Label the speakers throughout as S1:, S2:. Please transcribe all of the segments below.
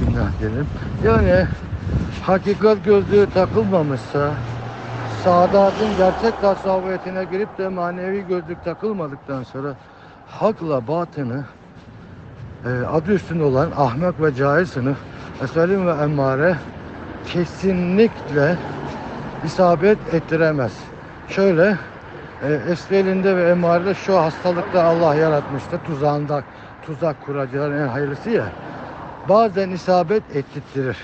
S1: Bismillah diyelim. Yani hakikat gözlüğü takılmamışsa Sadat'ın gerçek tasavvufiyetine girip de manevi gözlük takılmadıktan sonra hakla batını e, adı üstünde olan ahmak ve cahil sınıf eselim ve emmare kesinlikle isabet ettiremez. Şöyle e, esfelinde ve emarede şu hastalıkta Allah yaratmıştı. Tuzağında tuzak kuracıların en hayırlısı ya. Bazen isabet ettirtir.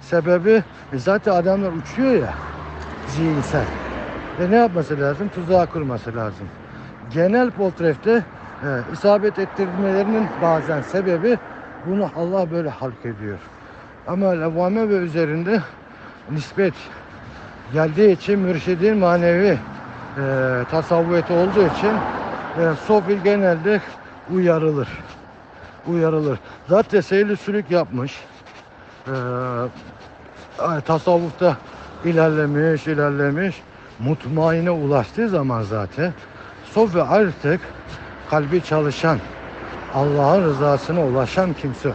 S1: Sebebi e, zaten adamlar uçuyor ya zihinsel. Ve ne yapması lazım? Tuzağı kurması lazım. Genel portrefte e, isabet ettirmelerinin bazen sebebi bunu Allah böyle halk ediyor. Ama levvame ve üzerinde nispet geldiği için mürşidin manevi e, tasavvufiyeti olduğu için e, sofil genelde uyarılır. Uyarılır. Zaten seyli sülük yapmış. E, ay, tasavvufta ilerlemiş, ilerlemiş. Mutmaine ulaştığı zaman zaten sofi artık kalbi çalışan, Allah'ın rızasına ulaşan kimse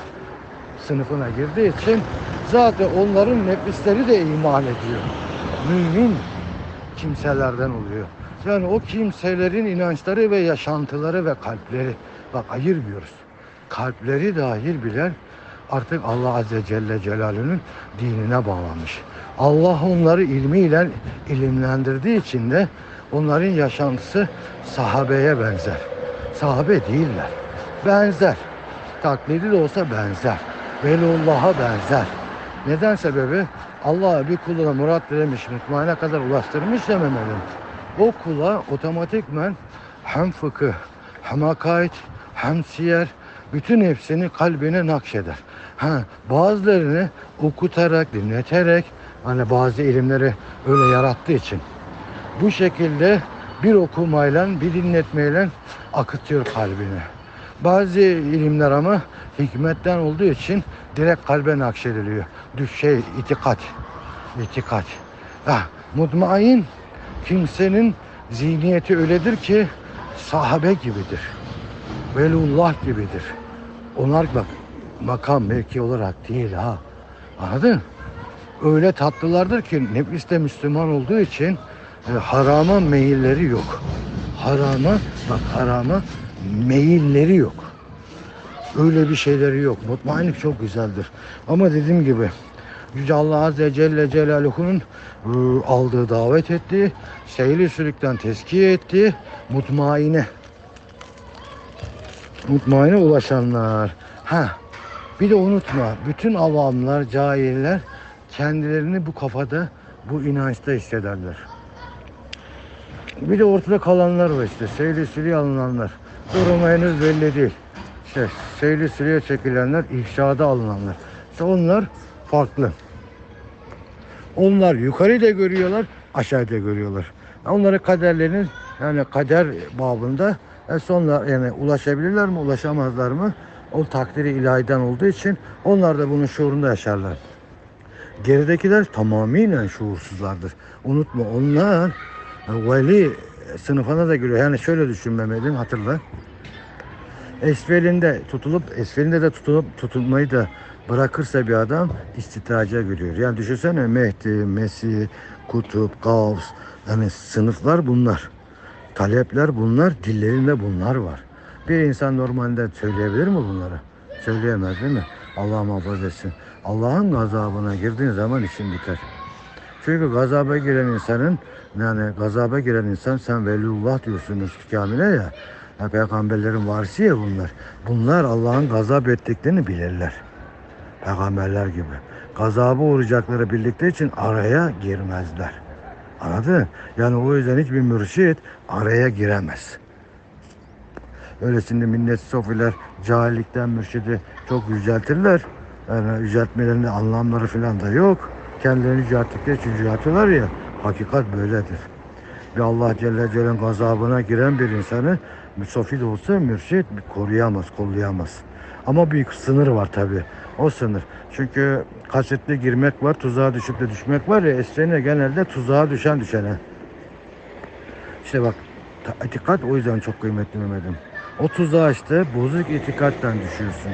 S1: sınıfına girdiği için zaten onların nefisleri de iman ediyor. Mümin kimselerden oluyor. Yani o kimselerin inançları ve yaşantıları ve kalpleri bak ayırmıyoruz. Kalpleri dahil bilen artık Allah Azze Celle Celaluhu'nun dinine bağlanmış. Allah onları ilmiyle ilimlendirdiği için de onların yaşantısı sahabeye benzer. Sahabe değiller. Benzer. Taklidi de olsa benzer. Veliullah'a benzer. Neden sebebi? Allah bir kuluna murat verilmiş, mutmaine kadar ulaştırmış ya Mehmet'im. O kula otomatikmen hem fıkıh, hem akaid, hem siyer, bütün hepsini kalbine nakşeder. Ha, bazılarını okutarak, dinleterek, hani bazı ilimleri öyle yarattığı için bu şekilde bir okumayla, bir dinletmeyle akıtıyor kalbine. Bazı ilimler ama hikmetten olduğu için direkt kalbe nakşediliyor. Düş şey, itikat. İtikat. Ah, mutmain kimsenin zihniyeti öyledir ki sahabe gibidir. Velullah gibidir. Onlar bak makam mevki olarak değil ha. Anladın? Öyle tatlılardır ki nefis de Müslüman olduğu için e, harama meyilleri yok. Harama bak harama meyilleri yok. Öyle bir şeyleri yok. Mutmainlik çok güzeldir. Ama dediğim gibi Yüce Allah Azze Celle Celaluhu'nun e, aldığı davet ettiği, seyli sülükten tezkiye ettiği mutmaine mutmaine ulaşanlar. Ha. Bir de unutma bütün avamlar, cahiller kendilerini bu kafada, bu inançta hissederler. Bir de ortada kalanlar var işte. Seyli sürüye alınanlar. Durumu henüz belli değil. İşte seyli sürüye çekilenler, ifşada alınanlar. İşte onlar farklı. Onlar yukarıyı da görüyorlar, aşağıda görüyorlar. Onları kaderlerinin yani kader babında e sonra yani ulaşabilirler mi, ulaşamazlar mı? O takdiri ilahiden olduğu için onlar da bunun şuurunda yaşarlar. Geridekiler tamamıyla şuursuzlardır. Unutma onlar e, veli sınıfına da giriyor. Yani şöyle düşün Mehmet'im hatırla. Esfelinde tutulup esfelinde de tutulup tutulmayı da bırakırsa bir adam istitraca giriyor. Yani düşünsene Mehdi, Mesih, Kutup, Gavs yani sınıflar bunlar. Talepler bunlar, dillerinde bunlar var. Bir insan normalde söyleyebilir mi bunları? Söyleyemez değil mi? Allah muhafaza etsin. Allah'ın gazabına girdiğin zaman işin biter. Çünkü gazaba giren insanın yani gazaba giren insan sen veliullah diyorsunuz kamile ya. ya peygamberlerin varisi ya bunlar. Bunlar Allah'ın gazap ettiklerini bilirler. Peygamberler gibi. Gazaba uğrayacakları bildikleri için araya girmezler. Anladın? Yani o yüzden hiçbir mürşit araya giremez. Öyle şimdi minnet sofiler cahillikten mürşidi çok yüceltirler. Yani yüceltmelerinin anlamları falan da yok. Kendilerini yücelttikleri için yüceltiyorlar ya. Hakikat böyledir. Bir Allah Celle Celle'nin gazabına giren bir insanı müsofil olsa mürşit koruyamaz, kollayamaz. Ama bir sınır var tabi. O sınır. Çünkü kasetli girmek var, tuzağa düşüp de düşmek var ya. Esrene genelde tuzağa düşen düşene. İşte bak itikat o yüzden çok kıymetli Mehmet'im. O tuzağa işte bozuk itikattan düşüyorsun.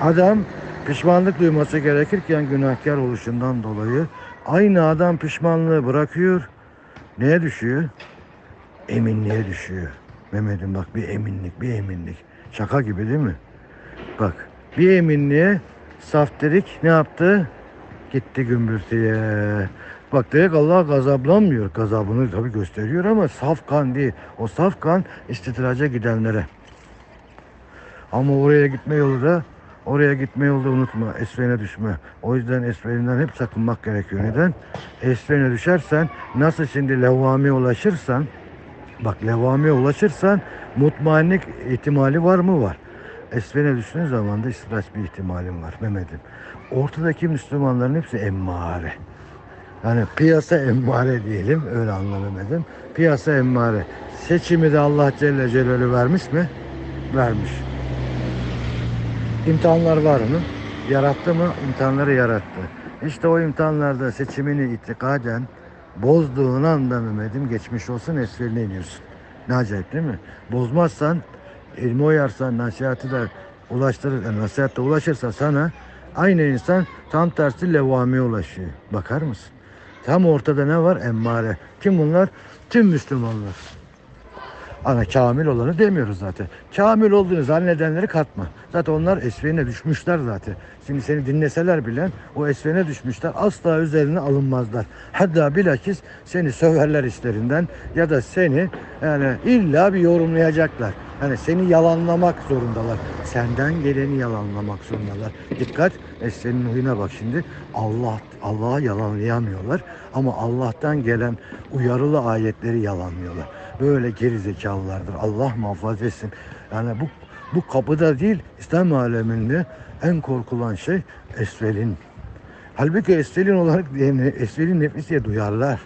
S1: Adam Pişmanlık duyması gerekirken günahkar oluşundan dolayı aynı adam pişmanlığı bırakıyor. Neye düşüyor? Eminliğe düşüyor. Mehmet'im bak bir eminlik, bir eminlik. Şaka gibi değil mi? Bak bir eminliğe saftirik ne yaptı? Gitti gümbürtüye. Bak direkt Allah gazaplanmıyor. Gazabını tabii gösteriyor ama saf kan değil. O saf kan istidraca gidenlere. Ama oraya gitme yolu da oraya gitme yolu da unutma. Esfene düşme. O yüzden esferinden hep sakınmak gerekiyor. Neden? Esfene düşersen nasıl şimdi levvame ulaşırsan bak levvame ulaşırsan mutmainlik ihtimali var mı? Var. Esfene düştüğün zaman da istidraç bir ihtimalim var Mehmet'im. Ortadaki Müslümanların hepsi emmare. Yani piyasa emmare diyelim öyle anlamadım. Piyasa emmare. Seçimi de Allah Celle Celaluhu vermiş mi? Vermiş. İmtihanlar var mı? Yarattı mı? İmtihanları yarattı. İşte o imtihanlarda seçimini itikaden bozduğun anda Mehmet'im geçmiş olsun esferine iniyorsun. Ne acayip değil mi? Bozmazsan, ilmi uyarsan, nasihatı da ulaştırır, yani nasihat da ulaşırsa sana aynı insan tam tersi levvamiye ulaşıyor. Bakar mısın? Tam ortada ne var? Emmare. Kim bunlar? Tüm Müslümanlar. Ana kamil olanı demiyoruz zaten. Kamil olduğunu zannedenleri katma. Zaten onlar esvene düşmüşler zaten. Şimdi seni dinleseler bile o esvene düşmüşler. Asla üzerine alınmazlar. Hatta bilakis seni söverler işlerinden ya da seni yani illa bir yorumlayacaklar. Yani seni yalanlamak zorundalar. Senden geleni yalanlamak zorundalar. Dikkat Esve'nin huyuna bak şimdi. Allah Allah'a yalanlayamıyorlar ama Allah'tan gelen uyarılı ayetleri yalanlıyorlar. Böyle geri zekalılardır. Allah muhafaza etsin. Yani bu bu kapıda değil İslam aleminde en korkulan şey esvelin. Halbuki esvelin olarak yani esvelin nefisiye duyarlar.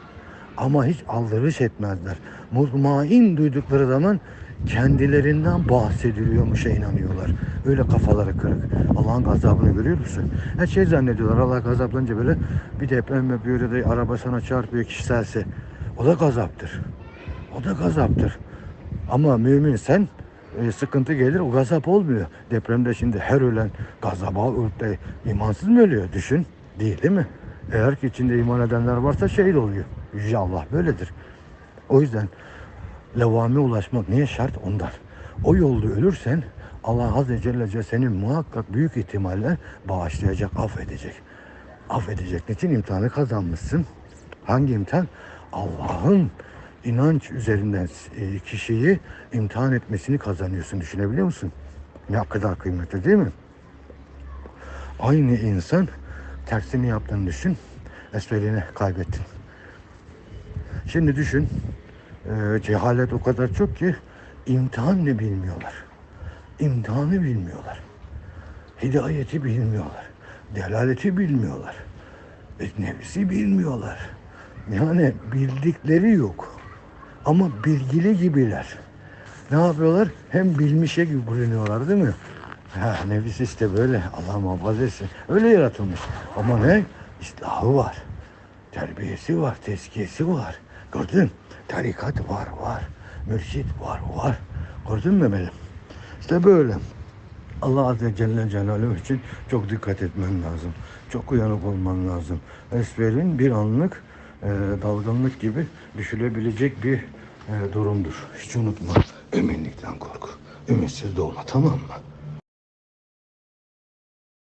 S1: Ama hiç aldırış etmezler. Mutmain duydukları zaman kendilerinden bahsediliyormuşa inanıyorlar. Öyle kafaları kırık. Allah'ın gazabını görüyor musun? Her şey zannediyorlar. Allah gazaplanınca böyle bir deprem yapıyor ya da araba sana çarpıyor kişiselse. O da gazaptır. O da gazaptır. Ama mümin sen e, sıkıntı gelir o gazap olmuyor. Depremde şimdi her ölen gazaba de imansız mı ölüyor? Düşün. Değil değil mi? Eğer ki içinde iman edenler varsa şehit oluyor. Yüce Allah böyledir. O yüzden levame ulaşmak niye şart? Ondan. O yolda ölürsen Allah Azze Celle Celle seni muhakkak büyük ihtimalle bağışlayacak, affedecek. Affedecek. Niçin imtihanı kazanmışsın? Hangi imtihan? Allah'ın inanç üzerinden e, kişiyi imtihan etmesini kazanıyorsun. Düşünebiliyor musun? Ne kadar kıymetli değil mi? Aynı insan tersini yaptığını düşün. Esferini kaybettin. Şimdi düşün. e, cehalet o kadar çok ki imtihan ne bilmiyorlar. İmtihanı bilmiyorlar. Hidayeti bilmiyorlar. Delaleti bilmiyorlar. E, nefsi bilmiyorlar. Yani bildikleri yok. Ama bilgili gibiler. Ne yapıyorlar? Hem bilmişe gibi bulunuyorlar değil mi? Ha, nefis işte böyle. Allah muhafaza etsin. Öyle yaratılmış. Ama ne? İslahı var. Terbiyesi var. Tezkiyesi var. Gördün? Tarikat var var. Mürşit var var. Gördün mü benim? İşte böyle. Allah Azze Celle Celaluhu için çok dikkat etmen lazım. Çok uyanık olman lazım. Esferin bir anlık e, dalgınlık gibi düşülebilecek bir durumdur. Hiç unutma. Eminlikten kork. Ümitsiz de olma tamam mı?